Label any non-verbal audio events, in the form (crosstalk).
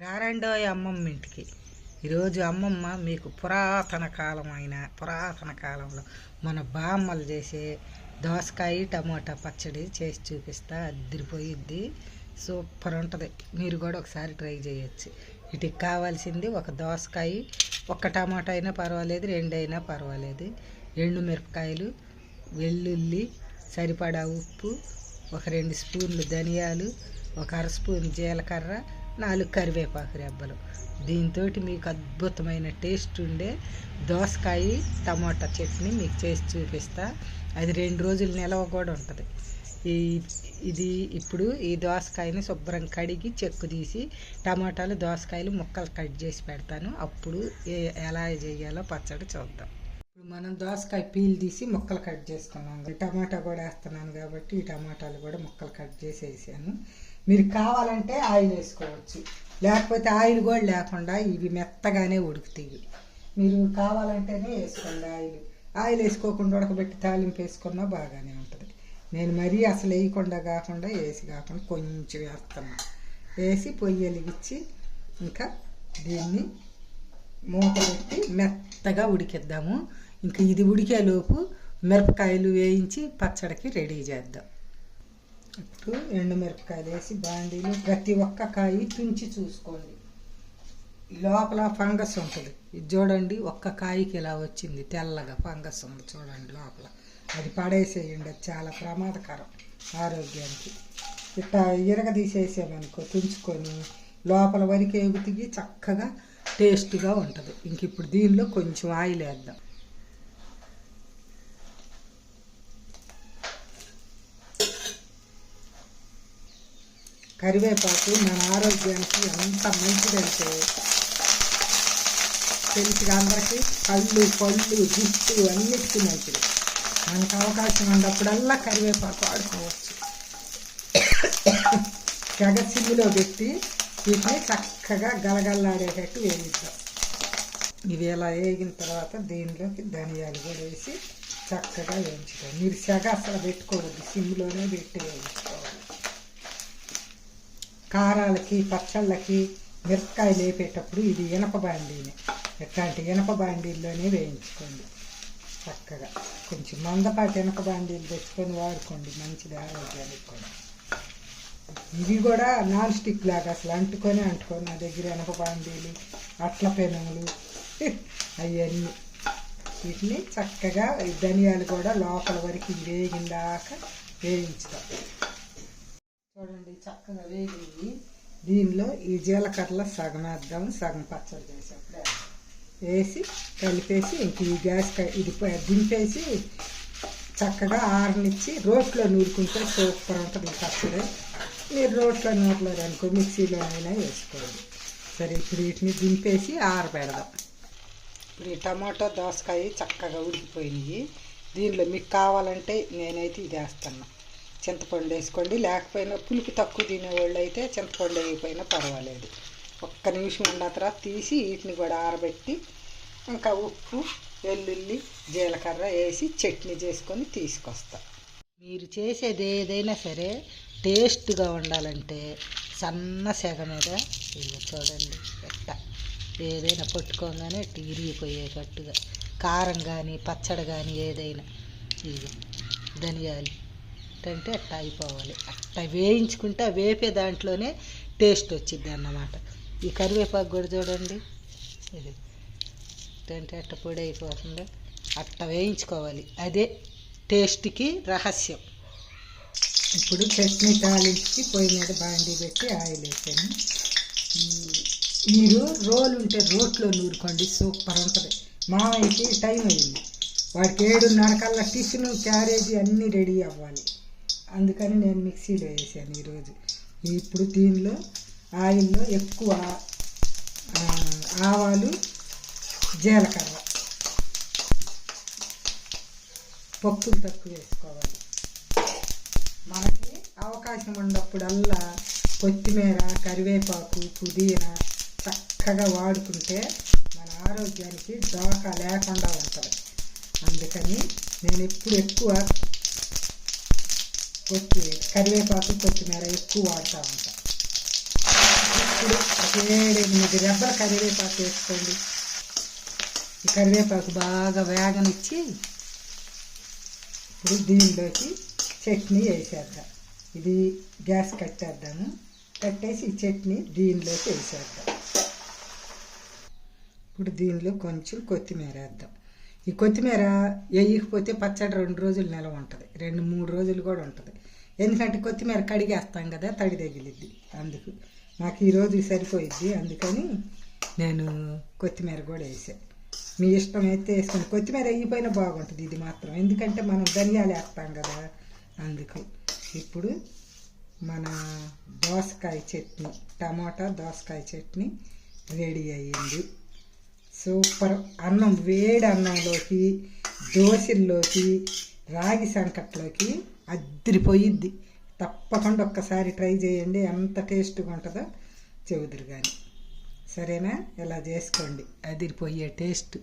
రారండోయ్ అమ్మమ్మ ఇంటికి. ఈరోజు అమ్మమ్మ మీకు పురాతన కాలమైన పురాతన కాలంలో మన బామ్మలు చేసే దోసకాయ టమోటా పచ్చడి చేసి చూపిస్తా. అద్దరిపోయిద్ది. సూపర్ ఉంటుంది. మీరు కూడా ఒకసారి ట్రై చేయొచ్చు. వీటికి కావాల్సింది ఒక దోసకాయ ఒక్క టమాటా అయినా పర్వాలేదు రెండైనా పర్వాలేదు. ఎండు మిరపకాయలు వెల్లుల్లి సరిపడా ఉప్పు ఒక రెండు స్పూన్లు ధనియాలు ఒక అర స్పూన్ జీలకర్ర నాలుగు కరివేపాకు రెబ్బలు. దీంతో మీకు అద్భుతమైన టేస్ట్ ఉండే దోసకాయ టమాటా చట్నీ మీకు చేసి చూపిస్తా. అది రెండు రోజులు నిలవ కూడా ఉంటుంది. ఈ ఇది ఇప్పుడు ఈ దోసకాయని శుభ్రం కడిగి చెక్కు తీసి టమాటాలు దోసకాయలు ముక్కలు కట్ చేసి పెడతాను. అప్పుడు ఏ- ఎలా చేయాలో పచ్చడి చూద్దాం. ఇప్పుడు మనం దోసకాయ పీల్ తీసి ముక్కలు కట్ చేసుకున్నాం. టమాటా కూడా వేస్తున్నాను కాబట్టి ఈ టమాటాలు కూడా ముక్కలు కట్ చేసి వేసాను మీరు కావాలంటే ఆయిల్ వేసుకోవచ్చు. లేకపోతే ఆయిల్ కూడా లేకుండా ఇవి మెత్తగానే ఉడుకుతాయి. మీరు కావాలంటేనే వేసుకోండి ఆయిల్. ఆయిల్ వేసుకోకుండా ఉడకబెట్టి తాలింపు వేసుకున్నా బాగానే ఉంటుంది. నేను మరీ అసలు వేయకుండా కాకుండా వేసి కాకుండా కొంచెం వేస్తున్నా వేసి పొయ్యి వెలిగించి ఇంకా దీన్ని మూత పెట్టి మెత్తగా ఉడికిద్దాము. ఇంకా ఇది ఉడికేలోపు మిరపకాయలు వేయించి పచ్చడికి రెడీ చేద్దాం. ఇప్పుడు ఎండు మిరపకాయలు వేసి బాండీలు ప్రతి ఒక్క కాయ తుంచి చూసుకోండి. లోపల ఫంగస్ ఉంటుంది. ఇది చూడండి ఒక్క కాయకి ఇలా వచ్చింది. తెల్లగా ఫంగస్ ఉంది చూడండి లోపల. అది పడేసేయండి అది చాలా ప్రమాదకరం ఆరోగ్యానికి. ఇట్లా ఇరగ తీసేసామనుకో తుంచుకొని లోపల వరకు ఎగుతికి చక్కగా టేస్ట్గా ఉంటుంది. ఇంక ఇప్పుడు దీనిలో కొంచెం ఆయిల్ వేద్దాం కరివేపాకు మన ఆరోగ్యానికి ఎంత మంచిదంటే తెలిసిగా అందరికీ కళ్ళు పళ్ళు జుట్టు అన్నిటికీ మంచిది. మనకు అవకాశం ఉన్నప్పుడల్లా కరివేపాకు వాడుకోవచ్చు. తెగ పెట్టి వీటిని చక్కగా గలగల్లాడేటట్టు వేయించాం. ఇవి ఇలా వేగిన తర్వాత దీనిలోకి ధనియాలు కూడా వేసి చక్కగా వేయించుతాం మీరు సెగ అసలు పెట్టుకోవద్దు సిమ్లోనే పెట్టి వేయించుకోవాలి కారాలకి పచ్చళ్ళకి మిరపకాయలు వేపేటప్పుడు ఇది ఇనప బాండీనే. ఇట్లాంటి ఇనప బాండీల్లోనే వేయించుకోండి. చక్కగా. కొంచెం మందపాటి ఇనప బాండీలు తెచ్చుకొని వాడుకోండి. మంచిది ఆరోగ్యానికి కూడా. ఇవి కూడా నాన్ స్టిక్ లాగా అసలు అంటుకొని అంటుకొని. నా దగ్గర ఇనప బాండీలు అట్ల పెనములు (laughs) అవన్నీ వీటిని చక్కగా ధనియాలు కూడా లోపల వరకు వేగిందాక వేయించుతాం. చక్కగా వేగింది దీనిలో ఈ జీలకర్ర సగం వేద్దాం సగం పచ్చడి చేసేప్పుడు వేసి కలిపేసి ఇంక ఈ గ్యాస్ ఇది దింపేసి చక్కగా ఆరనిచ్చి రోట్లో నూరుకుంటే సూపర్ ఉంటుంది పచ్చడి. మీరు రోట్లో నూరలేదు అనుకో మిక్సీలోనైనా వేసుకోండి. సరే ఇప్పుడు వీటిని దింపేసి ఆరబెడదాం. ఇప్పుడు ఈ టమాటో దోసకాయ చక్కగా ఉడికిపోయినాయి. దీనిలో మీకు కావాలంటే నేనైతే ఇది వేస్తాను చింతపండు వేసుకోండి. లేకపోయినా పులుపు తక్కువ తినేవాళ్ళు అయితే చింతపండు వేయకపోయినా పర్వాలేదు. ఒక్క నిమిషం ఉన్న తర్వాత తీసి వీటిని కూడా ఆరబెట్టి ఇంకా ఉప్పు వెల్లుల్లి జీలకర్ర వేసి చట్నీ చేసుకొని తీసుకొస్తా. మీరు చేసేది ఏదైనా సరే టేస్ట్గా ఉండాలంటే సన్న సెగ మీద చూడండి ఎట్ట ఏదైనా పట్టుకోగానే ఇట్టు ఇరిగిపోయేటట్టుగా కారం కానీ పచ్చడి కానీ ఏదైనా ఇది ధనియాలు అంటే అట్ట అయిపోవాలి. అట్ట వేయించుకుంటే వేపే దాంట్లోనే టేస్ట్ వచ్చింది అన్నమాట. ఈ కరివేపాకు కూడా చూడండి. ఇది అంటే అట్ట పొడి అయిపోతుంది? అట్ట వేయించుకోవాలి. అదే టేస్ట్కి రహస్యం. ఇప్పుడు చట్నీ తాలించి పొయ్యి మీద బాండీ పెట్టి ఆయిల్ వేసాను. మీరు రోలు ఉంటే రోట్లో నూరుకోండి. సూపర్ ఉంటుంది. మామయ్యకి టైం అయింది. వాడికి ఏడున్నర కల్లా టిఫిన్ క్యారేజీ అన్నీ రెడీ అవ్వాలి. అందుకని నేను మిక్సీలో వేసాను ఈరోజు. ఇప్పుడు దీనిలో ఆయిల్లో ఎక్కువ ఆవాలు జీలకర్ర. పప్పులు తక్కువ వేసుకోవాలి. మనకి అవకాశం ఉన్నప్పుడల్లా కొత్తిమీర కరివేపాకు పుదీనా చక్కగా వాడుకుంటే మన ఆరోగ్యానికి దోకా లేకుండా ఉంటుంది. అందుకని నేను ఎప్పుడు ఎక్కువ కొత్తి కరివేపాకు కొత్తిమీర ఎక్కువ వాడుతూ ఉంటాం. ఇప్పుడు ఒక రెబ్బల కరివేపాకు వేసుకోండి. ఈ కరివేపాకు బాగా వేగనిచ్చి ఇప్పుడు దీనిలోకి చట్నీ వేసేద్దాం. ఇది గ్యాస్ కట్టేద్దాము. కట్టేసి ఈ చట్నీ దీనిలోకి వేసేద్దాం. ఇప్పుడు దీనిలో కొంచెం కొత్తిమీర వేద్దాం. ఈ కొత్తిమీర వేయకపోతే పచ్చడి రెండు రోజులు నిలవ ఉంటుంది. రెండు మూడు రోజులు కూడా ఉంటుంది. ఎందుకంటే కొత్తిమీర కడిగేస్తాం కదా తడి తగిలిద్ది. అందుకు నాకు ఈరోజు సరిపోయిద్ది. అందుకని నేను కొత్తిమీర కూడా వేసాను మీ ఇష్టం అయితే వేసుకోండి కొత్తిమీర వేయిపోయినా బాగుంటుంది ఇది మాత్రం. ఎందుకంటే మనం ధనియాలు వేస్తాం కదా. అందుకు ఇప్పుడు మన దోసకాయ చట్నీ టమాటా దోసకాయ చట్నీ రెడీ అయ్యింది. సూపర్. అన్నం వేడి అన్నంలోకి దోశల్లోకి రాగి సంకట్లోకి అద్దరిపోయిద్ది. తప్పకుండా ఒక్కసారి ట్రై చేయండి. ఎంత టేస్ట్గా ఉంటుందో చెబుదురు కానీ సరేనా? ఇలా చేసుకోండి? అదిరిపోయే టేస్ట్.